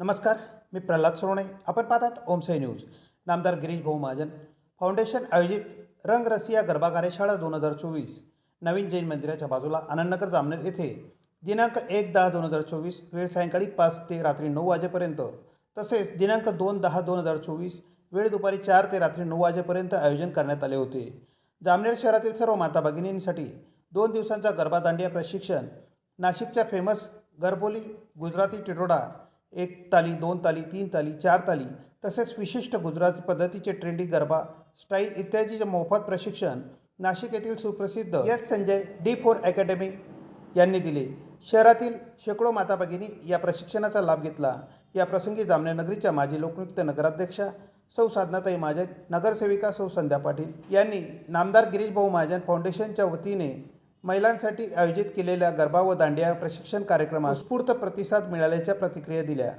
नमस्कार मी प्रल्हाद सोनवणे आपण पाहतात ओमसाई न्यूज. नामदार गिरीश भाऊ महाजन. फाउंडेशन आयोजित रंगरसिया गरबा कार्यशाळा दोन हजार चोवीस. नवीन जैन मंदिराच्या बाजूला आनंदनगर जामनेर येथे दिनांक एक दहा दोन हजार चोवीस वेळ सायंकाळी पाच ते रात्री नऊ वाजेपर्यंत. तसेच दिनांक दोन दहा दोन हजार चोवीस वेळ दुपारी चार ते रात्री नऊ वाजेपर्यंत आयोजन करण्यात आले होते. जामनेर शहरातील सर्व माता भगिनींसाठी दोन दिवसांचा गरबा दांडिया प्रशिक्षण. नाशिकच्या फेमस गरबोली गुजराती टिटोडा एक ताली दोन ताली तीन ताली चार ताली तसेच विशिष्ट गुजराती पद्धतीचे ट्रेंडी गरबा स्टाईल इत्यादीचे मोफत प्रशिक्षण नाशिक येथील सुप्रसिद्ध S Sanjay D four academy यांनी दिले. शहरातील शेकडो माता भगिनी या प्रशिक्षणाचा लाभ घेतला. या प्रसंगी जामनेनगरीच्या माजी लोकनियुक्त नगराध्यक्षा सौ साधनाताई महाजन नगरसेविका सौ संध्या पाटील यांनी नामदार गिरीश भाऊ महाजन फाउंडेशनच्या वतीने महिलांसाठी आयोजित केलेल्या गरबा व दांडिया प्रशिक्षण कार्यक्रमास स्फूर्त प्रतिसाद मिळाल्याच्या प्रतिक्रिया दिल्या.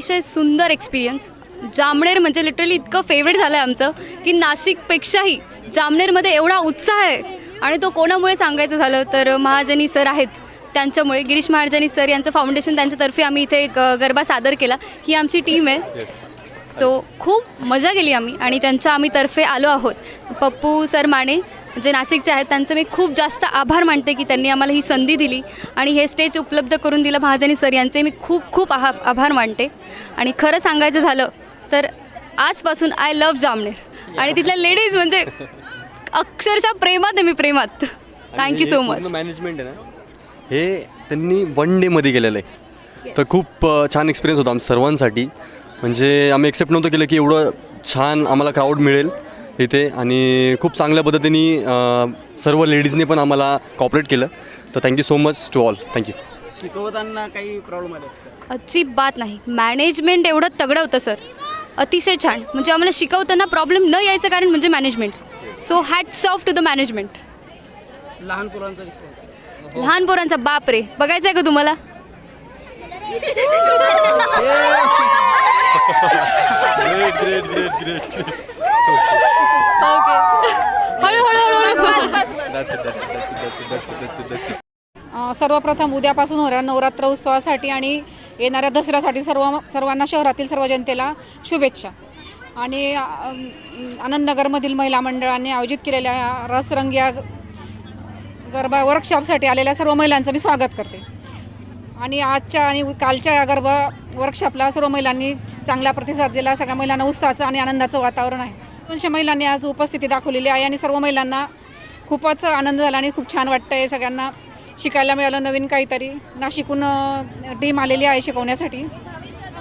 अतिशय सुंदर एक्सपिरियन्स जामनेर म्हणजे लिटरली इतकं फेवरेट झालं आहे आमचं की नाशिकपेक्षाही जामनेरमध्ये एवढा उत्साह आहे. आणि तो कोणामुळे सांगायचं झालं तर महाजनी सर आहेत त्यांच्यामुळे. गिरीश महाजनी सर यांचं फाउंडेशन त्यांच्यातर्फे आम्ही इथे एक गरबा सादर केला. ही आमची टीम आहे. सो खूप मजा केली आम्ही आणि त्यांच्या आम्ही तर्फे आलो आहोत. पप्पू सर माने जे नाशिकचे आहेत त्यांचे मी खूप जास्त आभार मानते की त्यांनी आम्हाला ही संधी दिली आणि हे स्टेज उपलब्ध करून दिलं महाजनी सर यांचे. मी खूप खूप आहा आभार मानते. आणि खरं सांगायचं झालं तर आजपासून आय लव्ह जामनेर. आणि तिथल्या लेडीज म्हणजे अक्षरशः प्रेमात आहे मी प्रेमात. थँक्यू सो मच मॅनेजमेंट आहे ना? हे त्यांनी वन डेमध्ये केलेलं आहे. तर खूप छान एक्सपिरियन्स होता आमच्या सर्वांसाठी. म्हणजे आम्ही एक्सेप्ट नव्हतं केलं की एवढं छान आम्हाला क्राऊड मिळेल. इथे आणि खूप चांगल्या पद्धतीने सर्व लेडीजने पण आम्हाला कॉपरेट केलं. तर thank you so much to all thank you शिकवताना काही प्रॉब्लेम आले अजिबात नाही. मॅनेजमेंट एवढं तगडं होतं सर अतिशय छान. म्हणजे आम्हाला शिकवताना प्रॉब्लेम न यायचं कारण म्हणजे management so hats off to the management लहान पोरांचा रिस्पॉन्स लहान पोरांचा बाप रे बघायचं आहे का तुम्हाला? ओके हळूहळू हळूहळू बस बस बस अ, सर्वप्रथम उद्यापासून होणाऱ्या नवरात्र उत्सवासाठी आणि येणाऱ्या दसऱ्यासाठी सर्व सर्वांना शहरातील सर्व जनतेला शुभेच्छा. आणि आनंदनगरमधील महिला मंडळाने आयोजित केलेल्या रसरंग या गरबा वर्कशॉपसाठी आलेल्या सर्व महिलांचं मी स्वागत करते. आणि आजच्या आणि कालच्या या गरबा वर्कशॉपला सर्व महिलांनी चांगला प्रतिसाद दिला. सगळ्या महिलांना उत्साहाचं आणि आनंदाचं वातावरण आहे. दोनशे महिलांनी आज उपस्थिती दाखवलेली आहे आणि सर्व महिलांना खूपच आनंद झाला आणि खूप छान वाटतं आहे सगळ्यांना शिकायला मिळालं नवीन काहीतरी. नाशिकून टीम आलेली आहे शिकवण्यासाठी.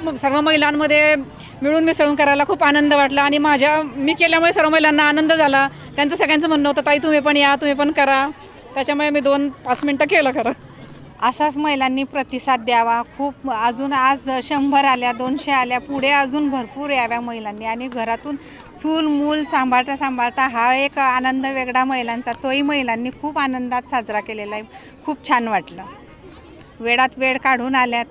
मग सर्व महिलांमध्ये मिळून मिसळून करायला खूप आनंद वाटला आणि माझ्या मी केल्यामुळे सर्व महिलांना आनंद झाला. त्यांचं सगळ्यांचं म्हणणं होतं ताई तुम्ही पण या तुम्ही पण करा. त्याच्यामुळे मी दोन पाच मिनटं केलं खरं. असाच महिलांनी प्रतिसाद द्यावा. खूप अजून आज शंभर आल्या दोनशे आल्या पुढे अजून भरपूर याव्या महिलांनी. आणि घरातून चूल मूल सांभाळता सांभाळता हा एक आनंद वेगळा महिलांचा. तोही महिलांनी खूप आनंदात साजरा केलेला आहे. खूप छान वाटलं. वेळात वेळ काढून आल्यात.